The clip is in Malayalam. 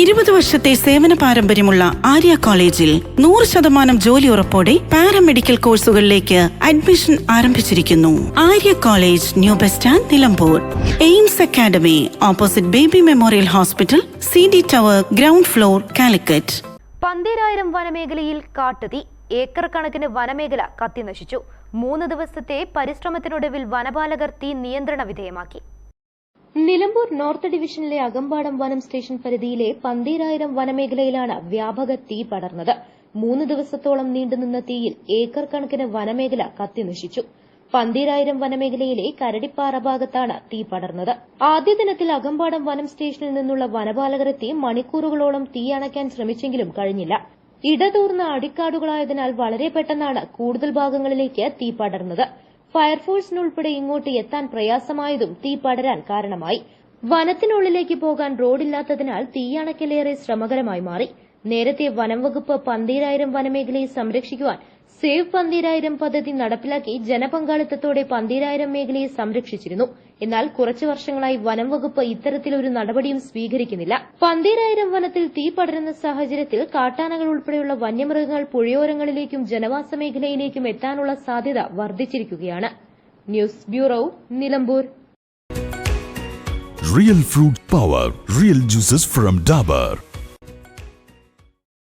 ഇരുപത് വർഷത്തെ സേവന പാരമ്പര്യമുള്ള ആര്യ കോളേജിൽ നൂറ് ശതമാനം ജോലി ഉറപ്പോടെ പാരാമെഡിക്കൽ കോഴ്സുകളിലേക്ക് അഡ്മിഷൻ ആരംഭിച്ചിരിക്കുന്നു. Arya college new bus stand Nilambur. Aims academy opposite baby memorial hospital C D tower ground floor Calicut. പന്തീരായിരം വനമേഖലയിൽ കാട്ടുതീ ഏക്കർ കണക്കിന് വനമേഖല കത്തിനശിച്ചു മൂന്ന് ദിവസത്തെ പരിശ്രമത്തിനൊടുവിൽ വനപാലകർ തീ നിയന്ത്രണ വിധേയമാക്കി. നിലമ്പൂർ നോർത്ത് ഡിവിഷനിലെ അകമ്പാടം വനം സ്റ്റേഷൻ പരിധിയിലെ പന്തീരായിരം വനമേഖലയിലാണ് വ്യാപക തീ പടർന്നത്. മൂന്ന് ദിവസത്തോളം നീണ്ടുനിന്ന തീയിൽ ഏക്കർ കണക്കിന് വനമേഖല കത്തിനശിച്ചു. പന്തീരായിരം വനമേഖലയിലെ കരടിപ്പാറ ഭാഗത്താണ് തീ പടർന്നത്. ആദ്യ ദിനത്തിൽ അകമ്പാടം വനം സ്റ്റേഷനിൽ നിന്നുള്ള വനപാലകരെത്തി മണിക്കൂറുകളോളം തീ അണയ്ക്കാൻ ശ്രമിച്ചെങ്കിലും കഴിഞ്ഞില്ല. ഇടതൂർന്ന അടിക്കാടുകളായതിനാൽ വളരെ പെട്ടെന്നാണ് കൂടുതൽ ഭാഗങ്ങളിലേക്ക് തീ പടർന്നത്. ഫയർഫോഴ്സിനുൾപ്പെടെ ഇങ്ങോട്ട് എത്താൻ പ്രയാസമായതും തീ പടരാൻ കാരണമായി. വനത്തിനുള്ളിലേക്ക് പോകാൻ റോഡില്ലാത്തതിനാൽ തീയണക്കലേറെ ശ്രമകരമായി മാറി. നേരത്തെ വനംവകുപ്പ് പന്തീരായിരം വനമേഖലയെ സംരക്ഷിക്കുവാൻ സേവ് പന്തീരായിരം പദ്ധതി നടപ്പിലാക്കി ജനപങ്കാളിത്തത്തോടെ പന്തീരായിരം മേഖലയെ സംരക്ഷിച്ചിരുന്നു. എന്നാൽ കുറച്ചു വർഷങ്ങളായി വനം വകുപ്പ് ഇത്തരത്തിലൊരു നടപടിയും സ്വീകരിക്കുന്നില്ല. പന്തീരായിരം വനത്തിൽ തീ പടരുന്ന സാഹചര്യത്തിൽ കാട്ടാനകൾ ഉൾപ്പെടെയുള്ള വന്യമൃഗങ്ങൾ പുഴയോരങ്ങളിലേക്കും ജനവാസ മേഖലയിലേക്കും എത്താനുള്ള സാധ്യത വർദ്ധിച്ചിരിക്കുകയാണ്. News bureau Nilambur. Real fruit power real juices from Dabur.